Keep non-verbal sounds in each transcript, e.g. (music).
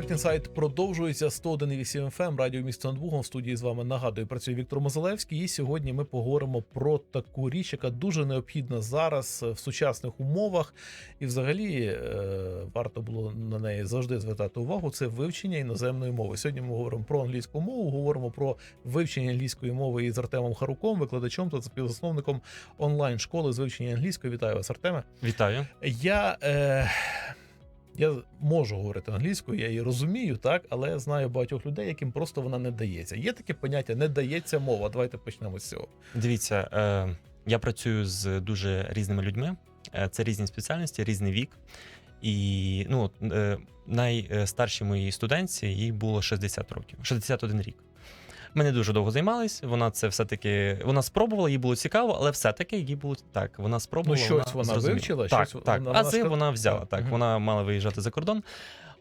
Проект інсайт продовжується 101,8 FM, радіо місто над Бугом. В студії з вами нагадую працює Віктор Мозалевський. І сьогодні ми поговоримо про таку річ, яка дуже необхідна зараз в сучасних умовах. І, взагалі, е, варто було на неї завжди звертати увагу. Це вивчення іноземної мови. Сьогодні ми говоримо про англійську мову. Говоримо про вивчення англійської мови із Артемом Харуком, викладачом та співзасновником онлайн школи з вивчення англійської. Вітаю вас, Артеме. Вітаю. Я, е, я можу говорити англійською, я її розумію, так, але я знаю багатьох людей, яким просто вона не дається. Є таке поняття не дається мова. Давайте почнемо з цього. Дивіться, е, я працюю з дуже різними людьми. Е, Це різні спеціальності, різний вік. І ну, е, найстаршій моїй студентці їй було 60 років, 61 рік. Ми не дуже довго займались. Вона це все-таки вона спробувала, їй було цікаво, але все-таки їй було так. Вона Ну, щось вона зрозуміла. вивчила, так, щось так. вона- Ази вона вона, взяла. Так, Так, вона мала виїжджати за кордон.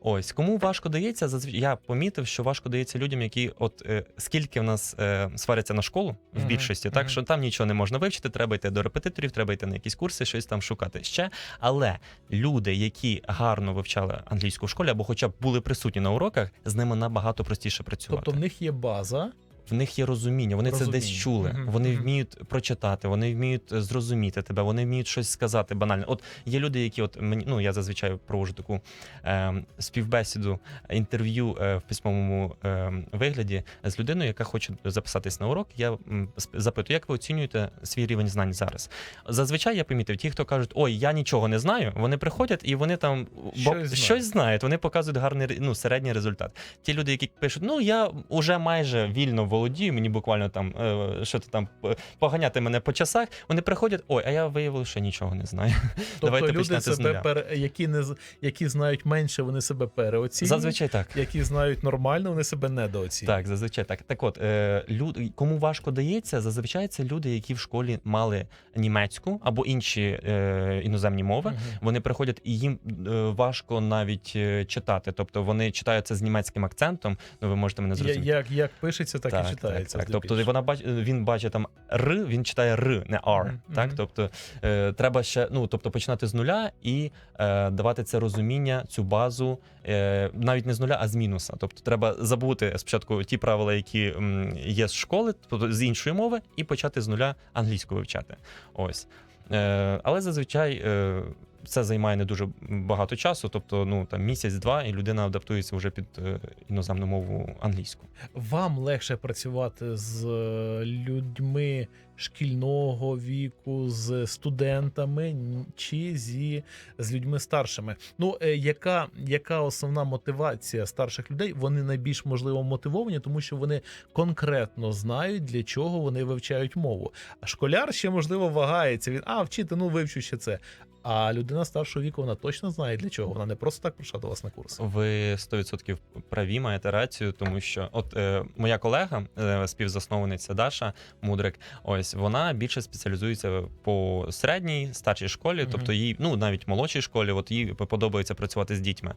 Ось кому важко дається, я помітив, що важко дається людям, які от е, скільки в нас е, сваряться на школу в більшості, так що там нічого не можна вивчити, треба йти до репетиторів, треба йти на якісь курси, щось там шукати ще. Але люди, які гарно вивчали англійську в школі, або хоча б були присутні на уроках, з ними набагато простіше працювати. Тобто в них є база. В них є розуміння, вони це десь Розуміння. чули. Мгм, Вони вміють прочитати, вони вміють е, зрозуміти тебе, вони вміють щось сказати банально. От є люди, які от мені ну я зазвичай проводжу таку е, співбесіду, інтерв'ю е, в письмовому е, вигляді з людиною, яка хоче записатись на урок. Я м, запитую, як ви оцінюєте свій рівень знань зараз? Зазвичай я помітив, ті, хто кажуть, ой, я нічого не знаю, вони приходять і вони там бо- Щось щось знають. Вони показують гарний ну, середній результат. Ті люди, які пишуть, ну я вже майже вільно володію, мені буквально там е, що то там е, поганяти мене по часах. Вони приходять, ой, а я виявив, що нічого не знаю. (laughs) Тобто Давайте люди почнете з себе нуля. пере, які не з- які знають менше, вони себе переоцінюють. Зазвичай так. Які знають нормально, вони себе недооцінюють. Так, зазвичай так. Так от, е, люд, кому важко дається, зазвичай це люди, які в школі мали німецьку або інші е, іноземні мови. Мгм. Вони приходять і їм е, важко навіть читати. Тобто вони читають це з німецьким акцентом. Ну ви можете мене зрозуміти. Як, як пишеться, так, і читається. Так, Тобто вона бач, він бачить там р, він читає р, не r. Мгм, Так, тобто е, треба ще ну, тобто починати з нуля і е, давати це розуміння, цю базу, е, навіть не з нуля, а з мінуса. Тобто треба забути спочатку ті правила, які м, є з школи, тобто з іншої мови, і почати з нуля англійську вивчати. Ось. Е, але зазвичай. Е, це займає не дуже багато часу, тобто ну там місяць-два, і людина адаптується вже під е, іноземну мову англійську. Вам легше працювати з е, людьми шкільного віку, з студентами чи зі з людьми старшими. Ну е, яка, яка основна мотивація старших людей? Вони найбільш можливо мотивовані, тому що вони конкретно знають для чого вони вивчають мову. А школяр ще можливо вагається. Він а вчити, ну вивчу ще це. А людина старшого віку вона точно знає для чого. Вона не просто так прийшла до вас на курс. Ви 100% праві маєте рацію, тому що от е, моя колега, е, співзасновниця Даша Мудрик, ось вона більше спеціалізується по середній, старшій школі, тобто їй, ну навіть молодшій школі, от їй подобається працювати з дітьми.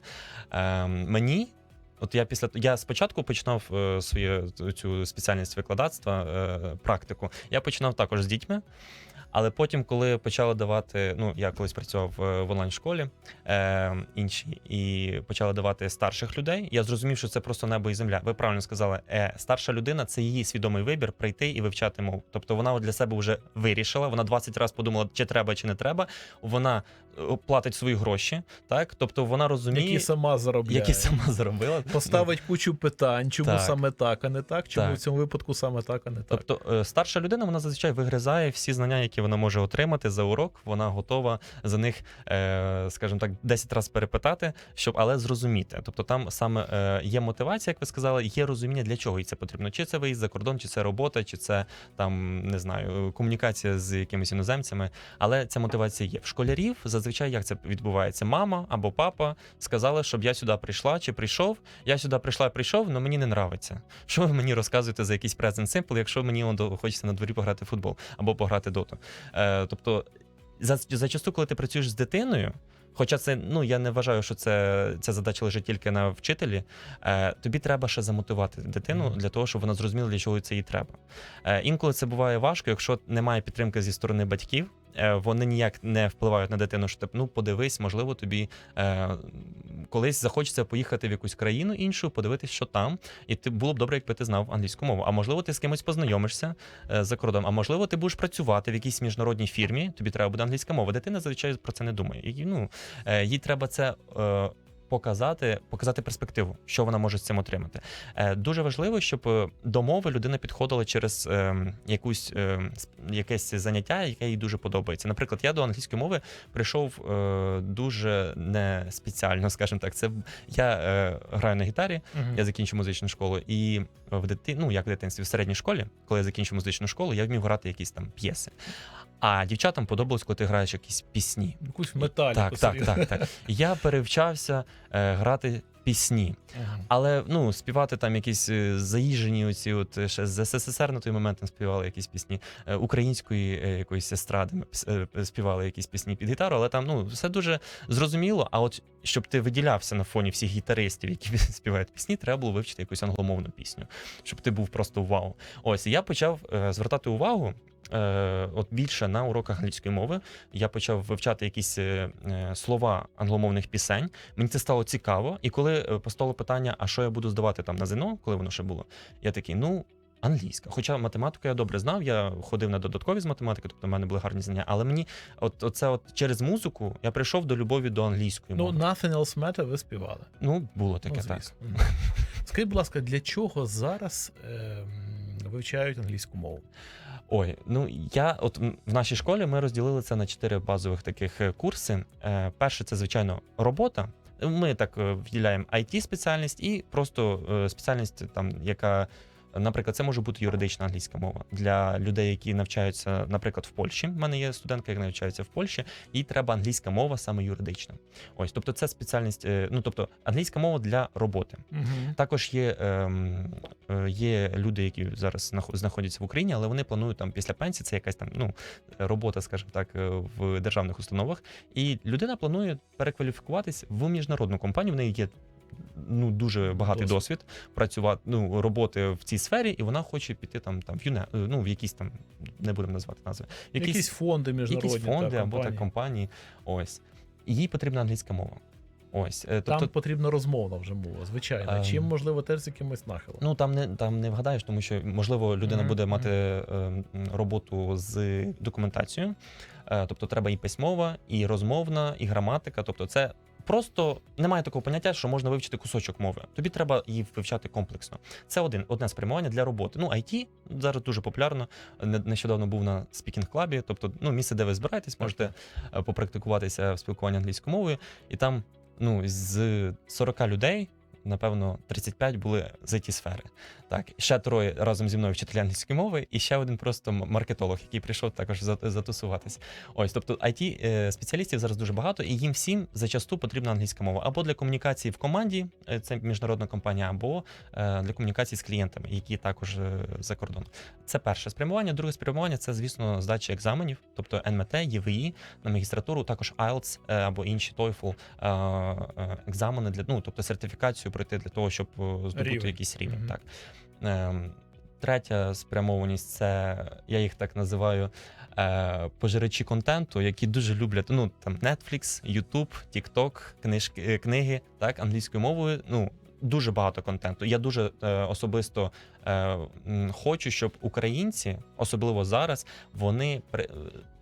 Е, мені. От я після я спочатку починав е, свою цю спеціальність викладацтва, е, практику. Я починав також з дітьми. Але потім, коли почали давати, ну я колись працював в онлайн-школі е, інші, і почали давати старших людей, я зрозумів, що це просто небо і земля. Ви правильно сказали, е, старша людина це її свідомий вибір прийти і вивчати мову. Тобто вона для себе вже вирішила. Вона 20 разів подумала, чи треба, чи не треба. Вона платить свої гроші, так тобто вона розуміє, Які сама заробляє. які сама заробила. Поставить кучу питань, чому Так. саме так, а не так, чому Так. в цьому випадку саме так, а не так. Тобто е, старша людина вона зазвичай вигризає всі знання, які вона може отримати за урок. Вона готова за них, е, скажімо так, 10 разів перепитати, щоб але зрозуміти. Тобто там саме е, є мотивація, як ви сказали, є розуміння, для чого їй це потрібно. Чи це виїзд за кордон, чи це робота, чи це там не знаю, комунікація з якимись іноземцями. Але ця мотивація є. В школярів зазвичай як це відбувається? Мама або папа сказали, щоб я сюди прийшла чи прийшов. Я сюди прийшла, прийшов, але мені не нравиться. Що ви мені розказуєте за якийсь present simple, якщо мені он, хочеться на дворі пограти в футбол або пограти доту? Е, тобто, за, зачасту, коли ти працюєш з дитиною. Хоча це ну я не вважаю, що це ця задача лежить тільки на вчителі. Е, тобі треба ще замотивувати дитину для того, щоб вона зрозуміла, для чого це їй треба. Е, інколи це буває важко, якщо немає підтримки зі сторони батьків. Е, Вони ніяк не впливають на дитину, що ну подивись, можливо, тобі е, колись захочеться поїхати в якусь країну іншу, подивитись, що там, і ти було б добре, якби ти знав англійську мову. А можливо, ти з кимось познайомишся е, за кордоном. А можливо, ти будеш працювати в якійсь міжнародній фірмі. Тобі треба буде англійська мова. Дитина зазвичай про це не думає. І, ну, е, їй треба це. Е, Показати, показати перспективу, що вона може з цим отримати. Е, дуже важливо, щоб е, до мови людина підходила через е, якусь е, якесь заняття, яке їй дуже подобається. Наприклад, я до англійської мови прийшов е, дуже не спеціально, (laughs) скажімо так. Це я е, граю на гітарі, Мгм. я закінчив музичну школу, і в дити... ну, як в дитинстві, в середній школі, коли я закінчив музичну школу, я вмів грати якісь там п'єси. А дівчатам подобалось, коли ти граєш якісь пісні. Якусь металіку. Так, так, так, так. Я перевчався е, грати пісні. Але ну, співати там якісь е, заїжджені оці, от е, ще з СССР на той момент там співали якісь пісні, е, української е, якоїсь естради ми пс- е, співали якісь пісні під гітару, але там ну все дуже зрозуміло. А от щоб ти виділявся на фоні всіх гітаристів, які (laughs) співають пісні, треба було вивчити якусь англомовну пісню, щоб ти був просто вау. Ось і я почав е, звертати увагу. Е, от більше на уроках англійської мови я почав вивчати якісь е, е, слова англомовних пісень. Мені це стало цікаво. І коли е, постало питання, а що я буду здавати там на ЗНО, коли воно ще було, я такий, ну. Англійська, хоча математику я добре знав, я ходив на додаткові з математики, тобто в мене були гарні знання. Але мені, от оце, от через музику, я прийшов до любові до англійської Ну, мови. Nothing Else Matter ви співали. Ну, було таке ну, так. Скажіть, будь ласка, для чого зараз ем, вивчають англійську мову? Ой, ну я от в нашій школі ми розділили це на чотири базових таких е, курси. Е, перше, це звичайно робота. Ми так виділяємо вділяємо it спеціальність і просто е, спеціальність, там яка. Наприклад, це може бути юридична англійська мова для людей, які навчаються, наприклад, в Польщі. У мене є студентка, яка навчається в Польщі, їй треба англійська мова саме юридична. Ось, тобто, це спеціальність, е, ну тобто англійська мова для роботи. Угу. Також є, ем, е, є люди, які зараз знаходяться в Україні, але вони планують там після пенсії, це якась там ну, робота, скажімо так, е, в державних установах. І людина планує перекваліфікуватись в міжнародну компанію. В неї є ну, дуже багатий Досвід. досвід, працювати ну, роботи в цій сфері, і вона хоче піти там, там в ЮНЕ, е, ну, в якісь там, не будемо назвати назви, Якісь, фонди міжнародні. якісь фонди та, або так компанії. компанії. Ось. Їй потрібна англійська мова. Ось. е, Там Тобто, потрібна розмовна вже мова, звичайно. Ем. Чим, можливо, теж з якимось нахилом. Ну там не там не вгадаєш, тому що можливо людина Мгм, буде мати е, роботу з документацією, е, тобто треба і письмова, і розмовна, і граматика. Тобто, це просто немає такого поняття, що можна вивчити кусочок мови. Тобі треба її вивчати комплексно. Це один одне спрямування для роботи. Ну, IT зараз дуже популярно. Не- Нещодавно був на спікінг клабі, тобто ну місце, де ви збираєтесь, можете е, попрактикуватися в спілкуванні англійською мовою, і там ну з 40 людей. Напевно, 35 були з it сфери. Так, ще троє разом зі мною вчителі англійської мови, і ще один просто маркетолог, який прийшов також за- затусуватись. Ось, тобто, it е, спеціалістів зараз дуже багато, і їм всім зачасту потрібна англійська мова або для комунікації в команді, е, це міжнародна компанія, або е, для комунікації з клієнтами, які також за кордоном. Це перше спрямування. Друге спрямування це, звісно, здача екзаменів, тобто НМТ, ЄВІ на магістратуру, також IELTS або інші TOEFL екзамени для ну, тобто сертифікацію пройти для того, щоб е, здобути Рівень. якийсь рівень. Мгм. Так. Ем, Третя спрямованість це я їх так називаю е, пожирачі контенту, які дуже люблять ну там Netflix, YouTube, TikTok, книжки, е, книги, так англійською мовою. Ну дуже багато контенту. Я дуже е, особисто е, хочу, щоб українці, особливо зараз, вони при-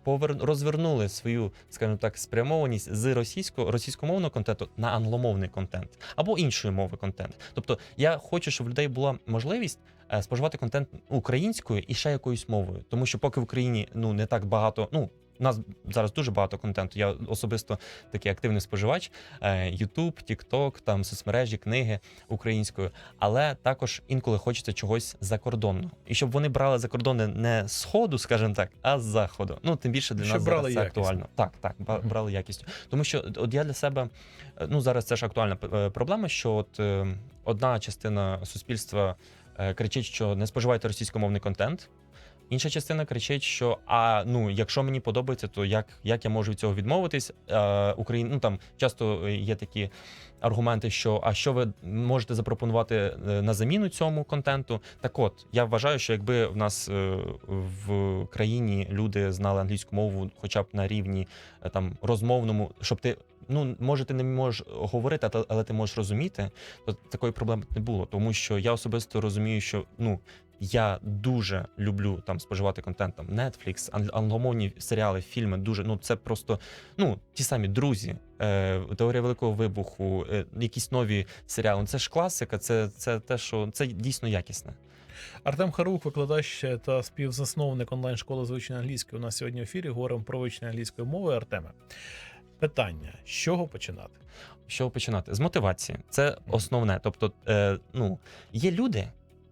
повер... розвернули свою, скажімо так, спрямованість з російського російськомовного контенту на англомовний контент або іншої мови контент. Тобто, я хочу, щоб в людей була можливість е, споживати контент українською і ще якоюсь мовою, тому що поки в Україні ну не так багато, ну. У нас зараз дуже багато контенту. Я особисто такий активний споживач. Е, YouTube, TikTok, там соцмережі, книги українською, але також інколи хочеться чогось закордонного. І щоб вони брали закордонне не з ходу, скажімо так, а з заходу. Ну тим більше для Щоб нас брали зараз це актуально. Так, так, брали якістю. Тому що от я для себе, е, ну зараз це ж актуальна е, проблема, що от е, одна частина суспільства е, кричить, що не споживайте російськомовний контент. Інша частина кричить, що а ну, якщо мені подобається, то як, як я можу від цього відмовитись? Е, Україн, ну там часто є такі аргументи, що а що ви можете запропонувати е, на заміну цьому контенту? Так от я вважаю, що якби в нас е, в країні люди знали англійську мову, хоча б на рівні е, там розмовному, щоб ти. Ну, може, ти не можеш говорити, але ти можеш розуміти, то такої проблеми не було. Тому що я особисто розумію, що ну я дуже люблю там споживати контент. Там Netflix, англомовні серіали, фільми. Дуже ну це просто ну ті самі друзі, е, теорія великого вибуху, е, якісь нові серіали. Ну, Це ж класика, це, це те, що це дійсно якісне. Артем Харук, викладач та співзасновник онлайн-школи з вивчення англійської. У нас сьогодні в ефірі говоримо про вивчення англійської мови. Артеме, питання: з чого починати? З чого починати? З мотивації. Це основне. Тобто, е, ну, є люди.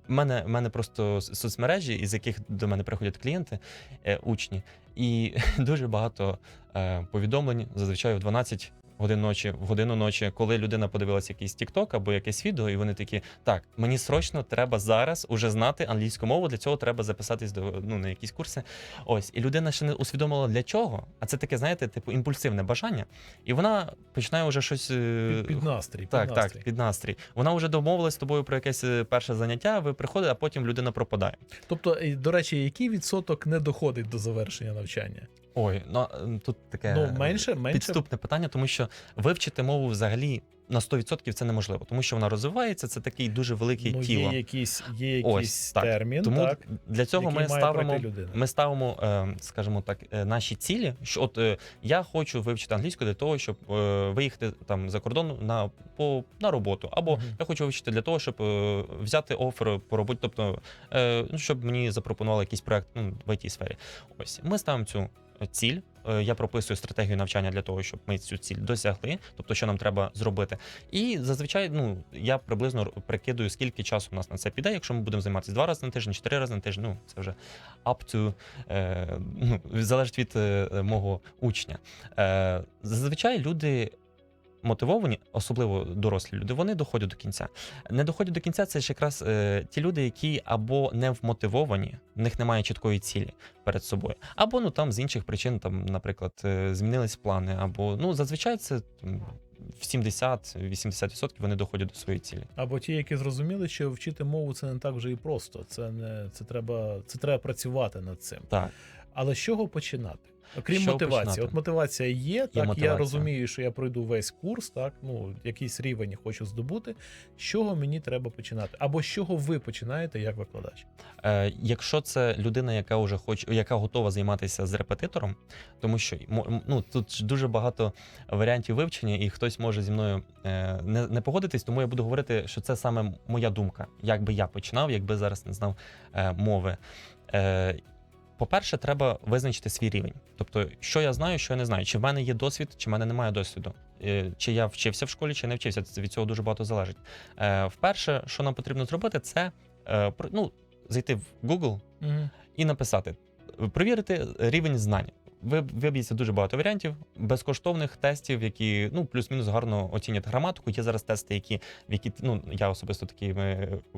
У мене, в мене просто соцмережі, із яких до мене приходять клієнти, е, учні, і (laughs) дуже багато е, повідомлень, зазвичай в 12 годин ночі, в годину ночі, коли людина подивилася якийсь TikTok або якесь відео, і вони такі: так, мені срочно треба зараз уже знати англійську мову. Для цього треба записатись до ну на якісь курси. Ось, і людина ще не усвідомила для чого. А це таке, знаєте, типу імпульсивне бажання, і вона починає вже щось е, Під, під настрій. Під так, настрій. так, під настрій. Вона вже домовилась з тобою про якесь е, перше заняття. Ви приходите, а потім людина пропадає. Тобто, до речі, який відсоток не доходить до завершення навчання? Ой, ну е, тут таке Ну, менше, менше. підступне питання, тому що вивчити мову взагалі на 100% це неможливо, тому що вона розвивається. Це такий дуже велике ну, тіло. є якийсь, є якийсь Ось, так. термін, Тому так, для цього ми ставимо. Ми ставимо, е, скажімо так, е, наші цілі. Що от е, я хочу вивчити англійську для того, щоб виїхати там за кордон на по на роботу, або Мгм. я хочу вивчити для того, щоб взяти офер по роботі, тобто ну, щоб мені запропонували якийсь проект ну, в it сфері. Ось ми ставимо цю ціль. Е, Я прописую стратегію навчання для того, щоб ми цю ціль досягли, тобто що нам треба зробити. І зазвичай, ну я приблизно прикидую, скільки часу у нас на це піде. Якщо ми будемо займатися два рази на тиждень, чотири рази на тиждень, ну це вже up to, е, ну, залежить від е, мого учня. Е, зазвичай люди. Мотивовані, особливо дорослі люди, вони доходять до кінця. Не доходять до кінця, це ж якраз е, ті люди, які або не вмотивовані, в них немає чіткої цілі перед собою, або ну там з інших причин, там, наприклад, е, змінились плани, або ну зазвичай це м, в 70-80% вони доходять до своєї цілі. Або ті, які зрозуміли, що вчити мову це не так вже і просто. Це не це треба, це треба працювати над цим. Так, Але з чого починати? Окрім чого мотивації, починати? от мотивація є, так мотивація. я розумію, що я пройду весь курс, так ну якийсь рівень хочу здобути. З чого мені треба починати? Або з чого ви починаєте як викладач? Е, якщо це людина, яка вже хоче, яка готова займатися з репетитором, тому що ну тут дуже багато варіантів вивчення, і хтось може зі мною е, не, не погодитись, тому я буду говорити, що це саме моя думка, як би я починав, якби зараз не знав е, мови. Е, по-перше, треба визначити свій рівень. Тобто, що я знаю, що я не знаю. Чи в мене є досвід, чи в мене немає досвіду. Е, Чи я вчився в школі, чи не вчився. Це від цього дуже багато залежить. Е, Вперше, що нам потрібно зробити, це е, ну, зайти в Google Угу. і написати, перевірити рівень знань. Ви виб'ється дуже багато варіантів безкоштовних тестів, які ну плюс-мінус гарно оцінять граматику. Є зараз тести, які в які ну я особисто такі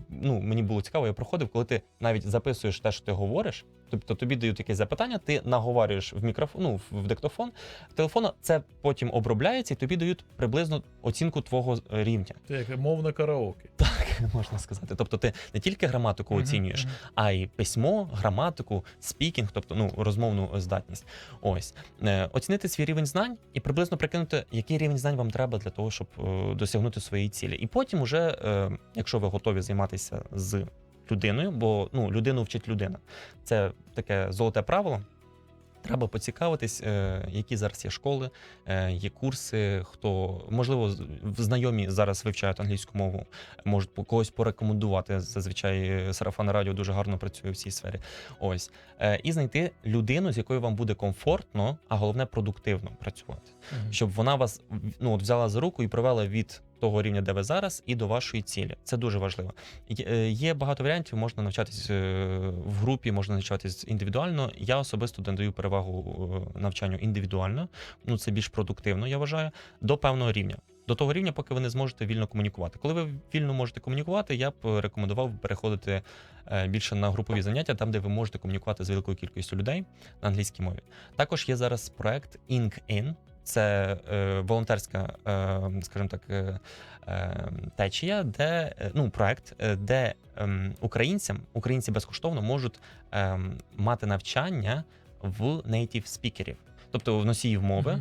ну мені було цікаво, я проходив, коли ти навіть записуєш те, що ти говориш. Тобто тобі дають якесь запитання, ти наговорюєш в мікрофон, ну, в диктофон телефона. Це потім обробляється, і тобі дають приблизно оцінку твого е, рівня. Це як мовне караоке. Так (laughs) можна сказати. Тобто, ти не тільки граматику оцінюєш, а й письмо, граматику, спікінг, тобто ну розмовну здатність. Ось Е, оцінити свій рівень знань і приблизно прикинути, який рівень знань вам треба для того, щоб е, досягнути своєї цілі. І потім, уже, якщо ви готові займатися з людиною, бо ну людину вчить людина. Це таке золоте правило. Треба поцікавитись, е, які зараз є школи, е, є курси, хто можливо знайомі зараз вивчають англійську мову, можуть когось порекомендувати. Зазвичай сарафанне радіо дуже гарно працює в цій сфері. Ось Е, і знайти людину, з якою вам буде комфортно, а головне продуктивно працювати, Мгм. щоб вона вас ну от взяла за руку і провела від того рівня, де ви зараз, і до вашої цілі. Це дуже важливо. Є- е, багато варіантів, можна навчатись е, в групі, можна навчатись індивідуально. Я особисто надаю перевагу е, навчанню індивідуально. Ну це більш продуктивно, я вважаю, до певного рівня. До того рівня, поки ви не зможете вільно комунікувати. Коли ви вільно можете комунікувати, я б рекомендував переходити більше на групові заняття, там, де ви можете комунікувати з великою кількістю людей на англійській мові. Також є зараз проект InkIn. Це е, волонтерська, е, скажімо так, е, е, течія, де е, ну проект, е, де ем, українцям українці безкоштовно можуть ем, мати навчання в native спікерів, тобто в носіїв мови.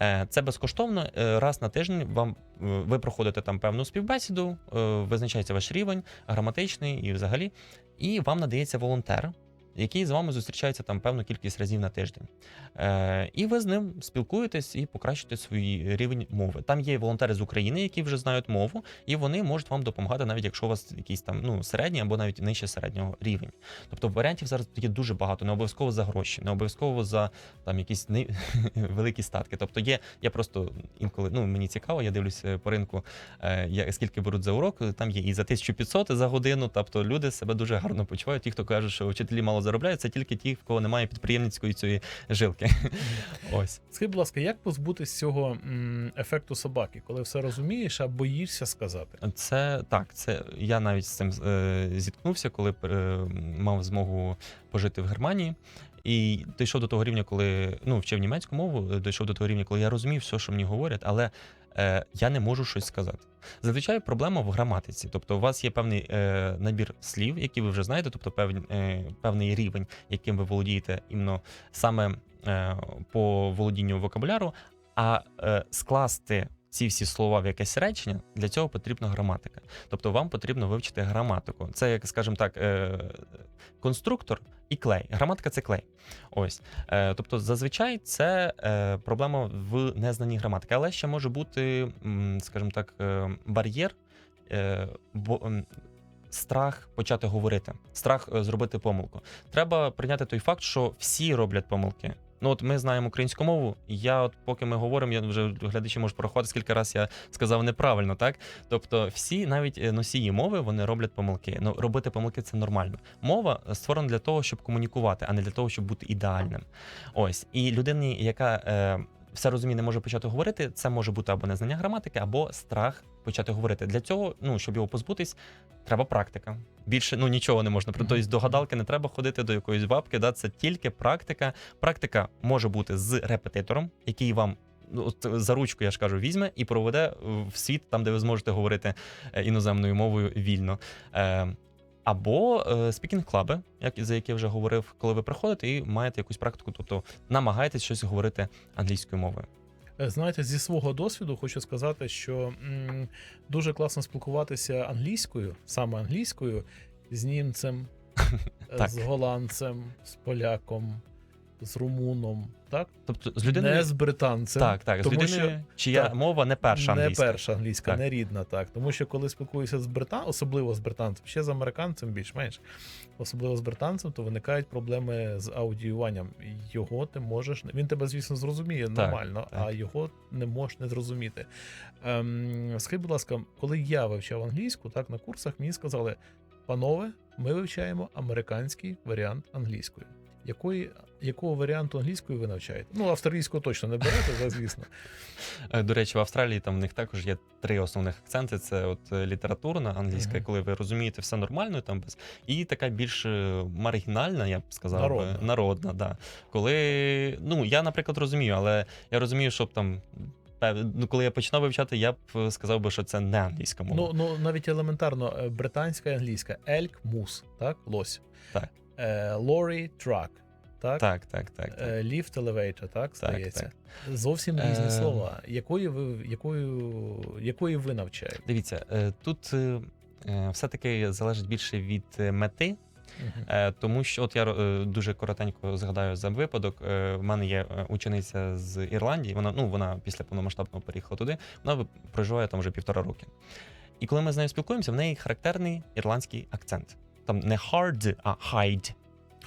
Е, Це безкоштовно. е, Раз на тиждень вам е, ви проходите там певну співбесіду, е, визначається ваш рівень граматичний і взагалі, і вам надається волонтер, який з вами зустрічається там певну кількість разів на тиждень. Е, І ви з ним спілкуєтесь і покращуєте свій рівень мови. Там є волонтери з України, які вже знають мову, і вони можуть вам допомагати, навіть якщо у вас якийсь там ну середній або навіть нижче середнього рівень. Тобто варіантів зараз є дуже багато, не обов'язково за гроші, не обов'язково за там якісь не... (laughs) великі статки. Тобто є, я просто інколи ну мені цікаво, я дивлюся по ринку, е, скільки беруть за урок. Там є і за 1500 за годину. Тобто люди себе дуже гарно почувають. Ті, хто каже, що вчителі мало заробляють, це тільки ті, в кого немає підприємницької цієї жилки. Ось. Скажіть, будь ласка, як позбутись цього ефекту собаки, коли все розумієш, а боїшся сказати? Це так, це я навіть з цим е, зіткнувся, коли е, мав змогу пожити в Германії. І дійшов до того рівня, коли ну вчив німецьку мову, дійшов до того рівня, коли я розумів все, що мені говорять, але е, я не можу щось сказати. Зазвичай проблема в граматиці. Тобто, у вас є певний е, набір слів, які ви вже знаєте, тобто певний, е, певний рівень, яким ви володієте іменно саме е, по володінню вокабуляру, а е, скласти ці всі слова в якесь речення, для цього потрібна граматика. Тобто вам потрібно вивчити граматику. Це, як скажімо так, е, конструктор і клей. Граматика це клей. Ось. Е, тобто, зазвичай це е, проблема в незнанні граматики, але ще може бути, скажімо так, е, бар'єр. Е, бо, Страх почати говорити, страх е, зробити помилку. Треба прийняти той факт, що всі роблять помилки. Ну, от ми знаємо українську мову. і Я, от поки ми говоримо, я вже глядачі можуть порахувати, скільки раз я сказав неправильно, так? Тобто, всі, навіть е, носії мови, вони роблять помилки. Ну, робити помилки це нормально. Мова створена для того, щоб комунікувати, а не для того, щоб бути ідеальним. Ось і людині, яка е, все розуміє, не може почати говорити, це може бути або незнання граматики, або страх почати говорити. Для цього, ну щоб його позбутись, треба практика. Більше ну нічого не можна. Мгм. Тобто до гадалки не треба ходити до якоїсь бабки. Да, це тільки практика. Практика може бути з репетитором, який вам. ну, За ручку, я ж кажу, візьме і проведе в світ, там, де ви зможете говорити е, іноземною мовою вільно. Е, або спікінг клаби, як за які я вже говорив, коли ви приходите і маєте якусь практику, тобто намагаєтесь щось говорити англійською мовою. Е, Знаєте, зі свого досвіду хочу сказати, що м, дуже класно спілкуватися англійською, саме англійською, з німцем, (laughs) е, з голландцем, з поляком, з румуном, так? Тобто з людиною Не з британцем. так, так, з людиною, що- чия так. мова не перша не англійська. перша англійська, Так. не рідна, так. Тому що коли спілкуюся з британцем, особливо з британцем, ще з американцем більш-менш, особливо з британцем, то виникають проблеми з аудіюванням. Його ти можеш. Він тебе, звісно, зрозуміє нормально, так. а його не можеш не зрозуміти. Ем, скажіть, будь ласка, коли я вивчав англійську, так на курсах мені сказали: панове, ми вивчаємо американський варіант англійської. Якої, якого варіанту англійської ви навчаєте? Ну, австралійського точно не берете, так, звісно. Е, До речі, в Австралії там в них також є три основних акценти: це от е, літературна англійська, Мгм. коли ви розумієте все нормально, там без і така більш е, маргінальна, я б сказав, би, Народна. народна. Да. Коли ну я, наприклад, розумію, але я розумію, щоб там. Ну, коли я починав вивчати, я б сказав би, що це не англійська мова. Ну, ну навіть елементарно, британська і англійська. Ельк, мус, так? Лось. Так. Е, лорі, трак. Так? так, так, так. так. Е, Lift elevator, так, здається. так. Зовсім різні Е, слова. Якої ви, якою, якої ви навчаєте? Дивіться, е, тут е, е, все-таки залежить більше від е, мети. Е, Тому що от я е, дуже коротенько згадаю за випадок. Е, В мене є е, учениця з Ірландії. Вона ну вона після повномасштабного переїхала туди. Вона проживає там вже півтора роки. І коли ми з нею спілкуємося, в неї характерний ірландський акцент. Там не hard, а hide.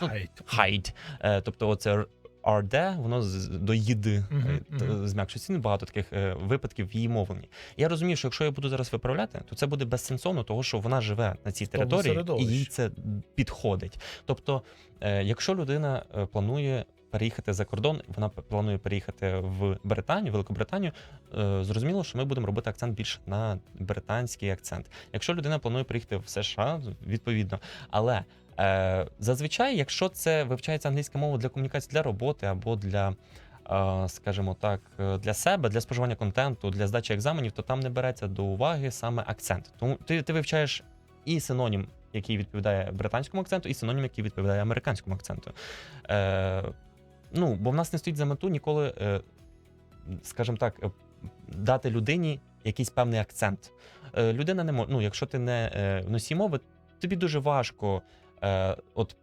Hide. Hide. Е, Тобто, це RD, воно до їди mm -hmm. зм'якшується. Не Багато таких е, випадків в її мовленні. Я розумію, що якщо я буду зараз виправляти, то це буде безсенсовно, тому що вона живе на цій території і їй це підходить. Тобто, е, якщо людина планує переїхати за кордон, вона планує переїхати в Британію, Великобританію. е, Зрозуміло, що ми будемо робити акцент більше на британський акцент. Якщо людина планує приїхати в США, відповідно. Але е, зазвичай, якщо це вивчається англійська мова для комунікації для роботи або для. е, Скажімо так, для себе, для споживання контенту, для здачі екзаменів, то там не береться до уваги саме акцент. Тому ти, ти вивчаєш і синонім, який відповідає британському акценту, і синонім, який відповідає американському акценту. Е, ну, бо в нас не стоїть за мету ніколи, е, скажімо так, е, дати людині якийсь певний акцент. Е, людина не може, ну, якщо ти не носій мови, тобі дуже важко от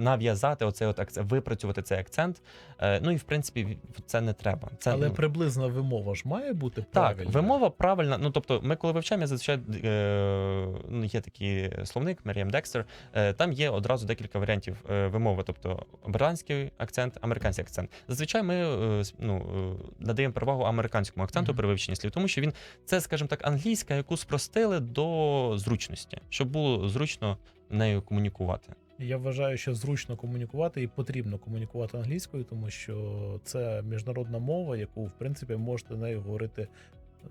нав'язати оцей от акцент, випрацювати цей акцент. Е, ну і в принципі це не треба. Це, Але ну, приблизна вимова ж має бути так, вимова правильна. Ну тобто, ми коли вивчаємо, я зазвичай е, ну, є такий словник Меріам Декстер. Е, там є одразу декілька варіантів е, вимови, тобто британський акцент, американський акцент. Зазвичай ми е, ну, е, надаємо перевагу американському акценту Мгм. при вивченні слів, тому що він це, скажімо так, англійська, яку спростили до зручності, щоб було зручно нею комунікувати. Я вважаю, що зручно комунікувати і потрібно комунікувати англійською, тому що це міжнародна мова, яку в принципі можете нею говорити е,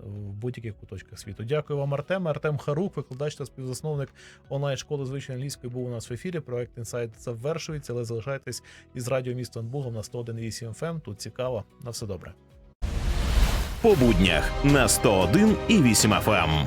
в будь-яких куточках світу. Дякую вам, Артем. Артем Харук, викладач та співзасновник онлайн школи звичайної англійської, був у нас в ефірі. Проект Інсайт завершується, але залишайтесь із радіо місто Анбугом на 101.8 FM. Ем. Тут цікаво. На все добре. По буднях на 101 і 8 FM.